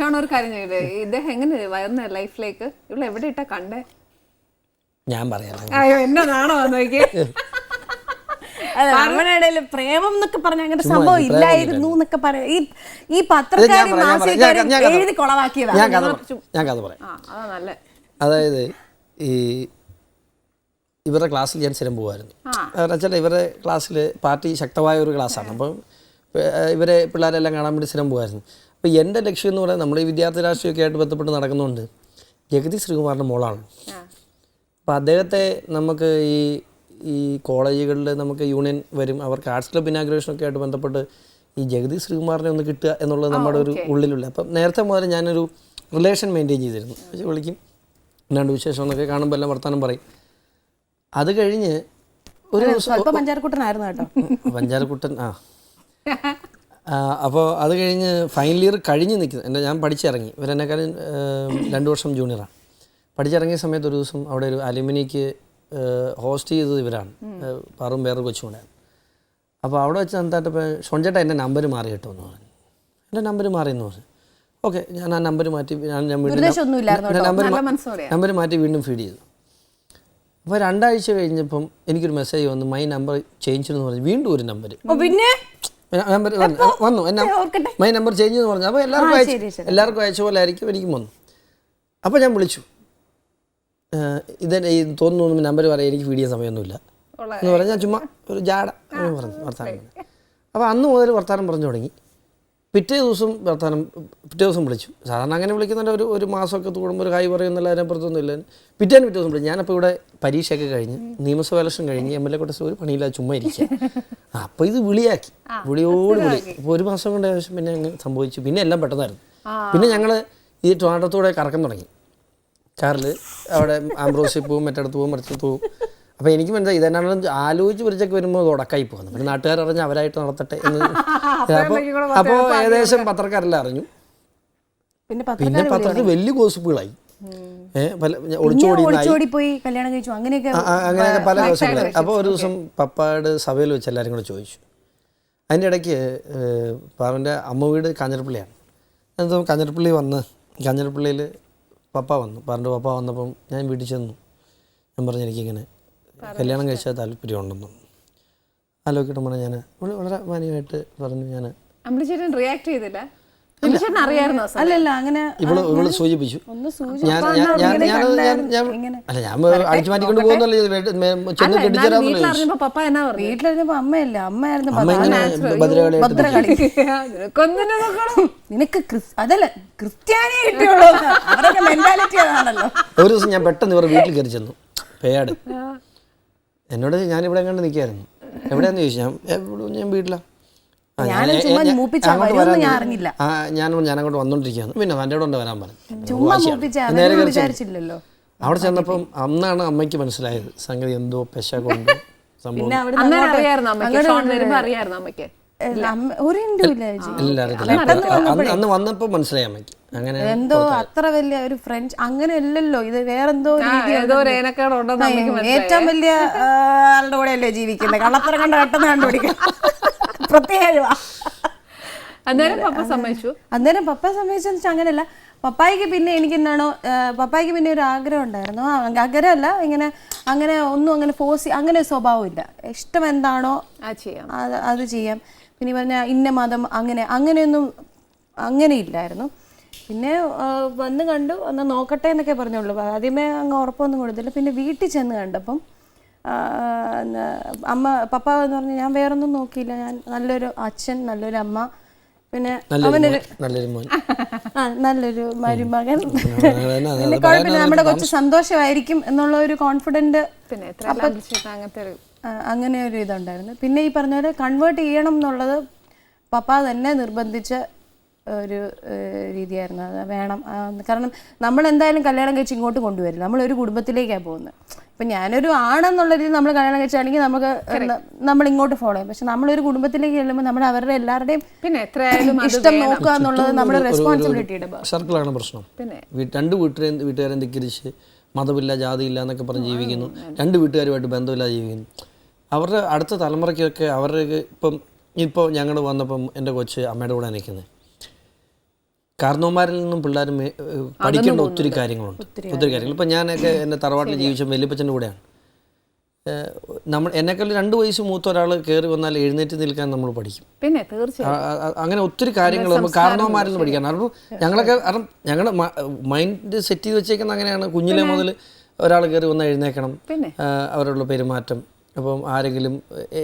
Sean ഒരു കാര്യം ഇദ്ദേഹം എങ്ങനെ വരുന്ന ലൈഫിലേക്ക്? ഇവിടെ എവിടെ ഇട്ടാ കണ്ടേ? ഞാൻ പറയാം. അയ്യോ പ്രേമം എന്നൊക്കെ പറഞ്ഞ അങ്ങനെ സംഭവം ഇല്ലായിരുന്നു എന്നൊക്കെ പറയാം ഈ ഈ പത്രക്കാരും പറയാം, മാസികക്കാരും എഴുതി കൊളവാക്കിയതാണ് ഞാൻ കഥ പറയാം. ഞാൻ കഥ പറയാം. ആ അതാ നല്ല. അതായത് ഈ ഇവരുടെ ക്ലാസ്സിൽ ഞാൻ സ്ഥിരം പോകുമായിരുന്നു കാരണം വെച്ചാൽ ഇവരുടെ ക്ലാസ്സിൽ പാർട്ടി ശക്തമായ ഒരു ക്ലാസ്സാണ്. അപ്പം ഇവരെ പിള്ളേരെല്ലാം കാണാൻ വേണ്ടി സ്ഥിരം പോകുമായിരുന്നു അപ്പോൾ എന്റെ ലക്ഷ്യം എന്ന് പറയുന്നത് നമ്മൾ ഈ വിദ്യാർത്ഥി രാഷ്ട്രീയമൊക്കെ ആയിട്ട് ബന്ധപ്പെട്ട് നടക്കുന്നുണ്ട്. ജഗതി ശ്രീകുമാറിന്റെ മോളാണ്. അപ്പോൾ അദ്ദേഹത്തെ നമുക്ക് ഈ ഈ കോളേജുകളിൽ നമുക്ക് യൂണിയൻ വരും. അവർക്ക് ആർട്സ് ക്ലബ് ഇനാഗ്രേഷനൊക്കെ ആയിട്ട് ബന്ധപ്പെട്ട് ഈ ജഗതി ശ്രീകുമാറിനെ ഒന്ന് കിട്ടുക എന്നുള്ളത് നമ്മുടെ ഒരു ഉള്ളിലുള്ള അപ്പം നേരത്തെ മുതൽ ഞാനൊരു റിലേഷൻ മെയിന്റെയിൻ ചെയ്തിരുന്നു. പക്ഷേ വിളിക്കും. രണ്ട് വിശേഷം എന്നൊക്കെ കാണുമ്പോൾ എല്ലാം വർത്തമാനം പറയും. അത് കഴിഞ്ഞ് ഒരു പഞ്ചാരക്കുട്ടനായിരുന്നു കേട്ടോ. പഞ്ചാരക്കുട്ടൻ ആ. അപ്പോൾ അത് കഴിഞ്ഞ് ഫൈനൽ ഇയർ കഴിഞ്ഞ് നിൽക്കുന്നത് എന്റെ ഞാൻ പഠിച്ചിറങ്ങി. ഇവരെന്നെക്കാളും രണ്ട് വർഷം ജൂനിയറാണ് പഠിച്ചിറങ്ങിയ സമയത്ത് ഒരു ദിവസം അവിടെ ഒരു അലുമിനിക്ക് ഹോസ്റ്റ് ചെയ്തത് ഇവരാണ്. പാറും വേറെ കൊച്ചുകൂടെ അപ്പോൾ അവിടെ വെച്ച് എന്തായിട്ടപ്പോൾ ഷൊഞ്ചേട്ട എന്റെ നമ്പർ മാറി കേട്ടോ എന്ന് പറഞ്ഞു. എന്റെ നമ്പർ മാറി എന്ന് പറഞ്ഞു. ഓക്കെ ഞാൻ ആ നമ്പർ മാറ്റി ഞാൻ ഞാൻ നമ്പർ മാറ്റി വീണ്ടും ഫീഡ് ചെയ്തു. അപ്പോൾ രണ്ടാഴ്ച കഴിഞ്ഞപ്പം എനിക്കൊരു മെസ്സേജ് വന്നു. മൈ നമ്പർ ചേഞ്ച് എന്ന് പറഞ്ഞു. വീണ്ടും ഒരു നമ്പർ പിന്നെ? വന്നു. എന്നെ. മൈ നമ്പർ ചേഞ്ച് എന്ന് പറഞ്ഞു. അപ്പോൾ എല്ലാവർക്കും അയച്ചു. എല്ലാവർക്കും അയച്ച പോലെ ആയിരിക്കും എനിക്കും വന്നു. അപ്പോൾ ഞാൻ വിളിച്ചു. ഇത് ഈ തോന്നുന്നു നമ്പർ പറയാൻ എനിക്ക് വീഡിയോ സമയമൊന്നുമില്ല. എന്ന് പറഞ്ഞാൽ ചുമ്മാ ഒരു ജാട എന്ന് പറഞ്ഞു വർത്താനം അപ്പോൾ അന്ന് മുതൽ വർത്താനം പറഞ്ഞു തുടങ്ങി. പിറ്റേ ദിവസം വർത്താനം പിറ്റേ ദിവസം വിളിച്ചു. സാധാരണ അങ്ങനെ വിളിക്കുന്നുണ്ട് ഒരു ഒരു മാസമൊക്കെ കൂടുമ്പോൾ ഒരു ഹായ് പറയുന്നില്ല അതിനെപ്പുറത്തൊന്നും ഇല്ല. പിറ്റേന്ന് പിറ്റേ ദിവസം വിളിച്ചു. ഞാനപ്പോൾ ഇവിടെ പരീക്ഷയൊക്കെ കഴിഞ്ഞ് നിയമസഭ ഇലക്ഷൻ കഴിഞ്ഞ് എം എൽ എ കൊട്ടസ് ഒരു പണിയില്ലാതെ ചുമ്മാ ഇരിക്കുക അപ്പോൾ ഇത് വിളിയാക്കി. വിളിയോട് വിളി. അപ്പോൾ ഒരു മാസം കൊണ്ട് ആവശ്യം പിന്നെ അങ്ങ് സംഭവിച്ചു. പിന്നെ എല്ലാം പെട്ടെന്നായിരുന്നു. പിന്നെ ഞങ്ങൾ ഈ ട്രിവാൻഡ്രത്തൂടെ കറക്കം തുടങ്ങി. കാറിൽ അവിടെ ആംബ്രോസിൽ പോവും മറ്റടുത്ത് പോവും മറിച്ച് പോവും. അപ്പോൾ എനിക്ക് മനസ്സിലായി ഇതെന്നാണെങ്കിലും ആലോചിച്ച് പിടിച്ചൊക്കെ വരുമ്പോൾ അത് ഉടക്കായി പോകുന്നു. പിന്നെ നാട്ടുകാർ അറിഞ്ഞ് അവരായിട്ട് നടത്തട്ടെ എന്ന്. അപ്പോൾ അപ്പോൾ ഏകദേശം പത്രക്കാരെല്ലാം അറിഞ്ഞു. പിന്നെ പത്രക്കാർ പത്രത്തിൽ വലിയ ഗോസിപ്പുകളായി. പല ഒളിച്ചോടി പോയി കല്യാണം കഴിച്ചു അങ്ങനെയൊക്കെ പല ഗോസിപ്പുകളായി. അപ്പോൾ ഒരു ദിവസം പപ്പായുടെ സഭയിൽ വെച്ച് എല്ലാവരും കൂടെ ചോദിച്ചു. അതിന്റെ ഇടയ്ക്ക് പാവന്റെ അമ്മ വീട് കാഞ്ഞിരപ്പള്ളിയാണ്. എന്നിട്ട് കാഞ്ഞിരപ്പള്ളി വന്ന് കാഞ്ഞിരപ്പള്ളിയിൽ പപ്പ വന്നു. പാറിന്റെ പപ്പ വന്നപ്പം ഞാൻ വീട്ടിൽ ചെന്നു. ഞാൻ പറഞ്ഞു എനിക്കിങ്ങനെ കല്യാണം കഴിച്ചാൽ താല്പര്യമുണ്ടെന്നു ആലോചിക്കട്ടെ പറഞ്ഞാൽ ഞാൻ വളരെ മാന്യമായിട്ട് പറഞ്ഞു ഞാൻ റിയാക്ട് ചെയ്തില്ല? അല്ലല്ല അങ്ങനെ ഇവൾ ഇവൾ സൂചിപ്പിച്ചു. ഒന്ന് സൂചി ഞാൻ ഞാൻ ഞാൻ അല്ല ഞാൻ അടിച്ചു മാറ്റിക്കൊണ്ട് പോകുന്നല്ലേ ചെന്ന് പപ്പ എന്നാ പറഞ്ഞു? വീട്ടിലിരുന്നപ്പോ അമ്മയല്ല അമ്മയായിരുന്നു ഭദ്രകളി. നിനക്ക് ക്രിസ് അതല്ല ക്രിസ്ത്യാനിയെ കിട്ടിയുള്ളൂ അവരുടെ മെന്റാലിറ്റി അതാണല്ലോ. ഒരു ദിവസം ഞാൻ പെട്ടെന്ന് ഇവരുടെ വീട്ടിൽ കയറി ചെന്നു. പേയാട്. എന്നോട് ഞാനിവിടെ എങ്ങാണ്ട് നിൽക്കായിരുന്നു എവിടെയാന്ന് ചോദിച്ചു? ഞാൻ "എവിടെ- ഞാൻ വീട്ടിലാണ് ഞാൻ- ഞാൻ- മൂപ്പിച്ചാ അങ്ങോട്ട് വന്നോണ്ടിരിക്കുന്നു വരാൻ ഞാൻ നിന്നു. അറിഞ്ഞില്ല. ഞാൻ ഞാൻ അങ്ങോട്ട് വന്നോണ്ടിരിക്കുകയാണ്. പിന്നെ എന്റെ കൊണ്ട് വരാൻ പറഞ്ഞു. അവിടെ ചെന്നപ്പം അന്നാണ് അമ്മയ്ക്ക് മനസ്സിലായത്. സംഗതി എന്തോ പെശ കൊണ്ട് സംഭവം അന്ന് വന്നപ്പോ വന്നപ്പോൾ മനസ്സിലായി അമ്മയ്ക്ക്. അങ്ങനെ എന്തോ അത്ര വലിയ ഒരു ഫ്രഞ്ച് അങ്ങനെ അല്ലല്ലോ ഇത് വേറെന്തോ. ഏറ്റവും വലിയ ആളുടെ കൂടെ അല്ലേ ജീവിക്കുന്നത് കള്ളത്തരം കണ്ട പെട്ടെന്ന് കണ്ടുപിടിക്കാം. പ്രത്യേക അന്നേരം പപ്പ സമ്മതിച്ചു. അന്നേരം പപ്പ സമ്മതിച്ചു വെച്ചാൽ അങ്ങനെയല്ല. പപ്പായിക്ക് പിന്നെ എനിക്ക് എന്താണോ പപ്പായിക്ക് പിന്നെ ഒരു ആഗ്രഹം ഉണ്ടായിരുന്നു. ആഗ്രഹമല്ല ഇങ്ങനെ അങ്ങനെ ഒന്നും അങ്ങനെ ഫോഴ്സ് അങ്ങനെ സ്വഭാവം സ്വഭാവമില്ല ഇഷ്ടം എന്താണോ ആ ചെയ്യാം. അത് അത് ചെയ്യാം. പിന്നെ പറഞ്ഞ ഇന്ന മതം അങ്ങനെ അങ്ങനെയൊന്നും അങ്ങനെ ഇല്ലായിരുന്നു. പിന്നെ വന്ന് കണ്ടു ഒന്ന് നോക്കട്ടെ എന്നൊക്കെ പറഞ്ഞുള്ളൂ. ആദ്യമേ അങ്ങ് ഉറപ്പൊന്നും കൊടുത്തില്ല. പിന്നെ വീട്ടിൽ ചെന്ന് കണ്ടപ്പം അമ്മ പപ്പ എന്ന് പറഞ്ഞു ഞാൻ വേറൊന്നും നോക്കിയില്ല. ഞാൻ നല്ലൊരു അച്ഛൻ നല്ലൊരു അമ്മ. പിന്നെ നല്ലൊരു അവനൊരു മോൻ- നല്ലൊരു മരുമകൻ. പിന്നെ കുഴപ്പമില്ല നമ്മുടെ കൊച്ചു സന്തോഷമായിരിക്കും എന്നുള്ള ഒരു കോൺഫിഡന്റ് പിന്നെ അങ്ങനത്തെ ഒരു അങ്ങനെ ഒരു ഇതുണ്ടായിരുന്നു. പിന്നെ ഈ പറഞ്ഞ പോലെ കൺവേർട്ട് ചെയ്യണം എന്നുള്ളത് പപ്പ തന്നെ നിർബന്ധിച്ച ഒരു രീതിയായിരുന്നു. അത് വേണം. കാരണം നമ്മൾ എന്തായാലും കല്യാണം കഴിച്ച് ഇങ്ങോട്ട് കൊണ്ടുവരില്ല. നമ്മൾ ഒരു കുടുംബത്തിലേക്കാണ് പോകുന്നത്. ഇപ്പം ഞാനൊരു ആണെന്നുള്ള രീതിയിൽ നമ്മൾ കല്യാണം കഴിച്ചാണെങ്കിൽ നമുക്ക് നമ്മൾ ഇങ്ങോട്ട് ഫോളോ ചെയ്യും. പക്ഷെ നമ്മളൊരു കുടുംബത്തിലേക്ക് ചെല്ലുമ്പോൾ നമ്മൾ അവരുടെ എല്ലാവരുടെയും പിന്നെ എത്രയായാലും ഇഷ്ടം നോക്കുക എന്നുള്ളത് നമ്മുടെ റെസ്പോൺസിബിലിറ്റിയുടെ സർക്കിളാണ് പ്രശ്നം. പിന്നെ രണ്ട് വീട്ടുകാരെ വീട്ടുകാരെ ധിക്കരിച്ച് മതമില്ല ജാതിയില്ല എന്നൊക്കെ പറഞ്ഞ് ജീവിക്കുന്നു. രണ്ട് വീട്ടുകാരുമായിട്ട് ബന്ധമില്ലാതെ ജീവിക്കുന്നു. അവരുടെ അടുത്ത തലമുറയ്ക്കൊക്കെ അവരുടെ ഇപ്പം ഇപ്പോൾ ഞങ്ങൾ വന്നപ്പം എന്റെ കൊച്ച് അമ്മയുടെ കൂടെ നിൽക്കുന്നത് കാരണവന്മാരിൽ നിന്നും പിള്ളേർ പഠിക്കേണ്ട ഒത്തിരി കാര്യങ്ങളുണ്ട്. ഒത്തിരി കാര്യങ്ങൾ. ഇപ്പം ഞാനൊക്കെ എന്റെ തറവാട്ടിൽ ജീവിച്ച വലിയപ്പച്ചന്റെ കൂടെയാണ്. നമ്മൾ എന്നെക്കാൾ രണ്ട് വയസ്സ് മൂത്ത ഒരാൾ കയറി വന്നാൽ എഴുന്നേറ്റ് നിൽക്കാൻ നമ്മൾ പഠിക്കും. പിന്നെ തീർച്ചയായും. അങ്ങനെ ഒത്തിരി കാര്യങ്ങൾ നമുക്ക് കാരണവന്മാരിൽ നിന്ന് പഠിക്കാൻ കാരണം ഞങ്ങളൊക്കെ കാരണം ഞങ്ങളുടെ മൈൻഡ് സെറ്റ് ചെയ്ത് വെച്ചേക്കുന്ന അങ്ങനെയാണ്. കുഞ്ഞിലെ മുതൽ ഒരാൾ കയറി വന്നാൽ എഴുന്നേക്കണം അവരുള്ള പെരുമാറ്റം. അപ്പം ആരെങ്കിലും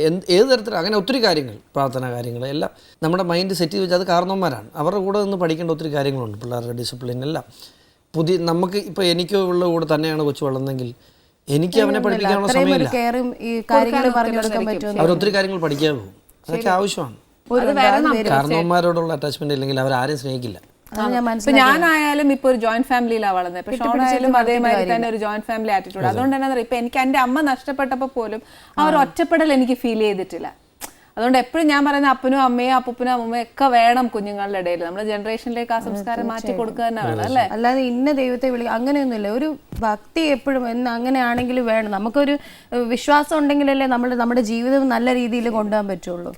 എന്ത് ഏത് തരത്തിൽ അങ്ങനെ ഒത്തിരി കാര്യങ്ങൾ പ്രാർത്ഥന കാര്യങ്ങൾ എല്ലാം നമ്മുടെ മൈൻഡ് സെറ്റ് ചെയ്ത് വെച്ചാൽ അത് കാരണവന്മാരാണ്. അവരുടെ കൂടെ നിന്ന് പഠിക്കേണ്ട ഒത്തിരി കാര്യങ്ങളുണ്ട് പിള്ളേരുടെ ഡിസിപ്ലിൻ എല്ലാം. പുതിയ നമുക്ക് ഇപ്പോൾ എനിക്കോ ഉള്ള കൂടെ തന്നെയാണ് കൊച്ചു വളർന്നെങ്കിൽ എനിക്ക് അവനെ പഠിപ്പിക്കാനുള്ള സമയമില്ല. ഈ കാര്യങ്ങൾ പറഞ്ഞു കൊടുക്കാൻ പറ്റുമെന്ന് അവർ ഒത്തിരി കാര്യങ്ങൾ പഠിക്കാൻ പോകും. അതൊക്കെ ആവശ്യമാണ്. കാരണവന്മാരോടുള്ള അറ്റാച്ച്മെന്റ് ഇല്ലെങ്കിൽ അവർ ആരെയും സ്നേഹിക്കില്ല. ഇപ്പൊ ഞാനായാലും ഇപ്പൊ ഒരു ജോയിന്റ് ഫാമിലിയിലാണ് വളർന്നത് ഇപ്പൊ ഷോണായാലും അതേമാതിരി തന്നെ ഒരു ജോയിന്റ് ഫാമിലി ആറ്റിറ്റ്യൂഡ് അതുകൊണ്ട് തന്നെ ഇപ്പൊ എനിക്ക് എന്റെ അമ്മ നഷ്ടപ്പെട്ടപ്പോൾ പോലും ആ ഒരു ഒറ്റപ്പെടൽ എനിക്ക് ഫീൽ ചെയ്തിട്ടില്ല. അതുകൊണ്ട് എപ്പോഴും ഞാൻ പറയുന്ന അപ്പനും അമ്മയും അപ്പൂപ്പനും അമ്മയും ഒക്കെ വേണം കുഞ്ഞുങ്ങളുടെ ഇടയിൽ. നമ്മുടെ ജനറേഷനിലേക്ക് ആ സംസ്കാരം മാറ്റി കൊടുക്കുക തന്നെ വേണം അല്ലേ? അല്ലാതെ ഇന്ന ദൈവത്തെ വിളി അങ്ങനെയൊന്നുമില്ല. ഒരു ഭക്തി എപ്പോഴും എന്ന് അങ്ങനെയാണെങ്കിൽ വേണം. നമുക്കൊരു വിശ്വാസം ഉണ്ടെങ്കിലല്ലേ നമ്മൾ നമ്മുടെ ജീവിതം നല്ല രീതിയിൽ കൊണ്ടുപോകാൻ പറ്റുള്ളൂ.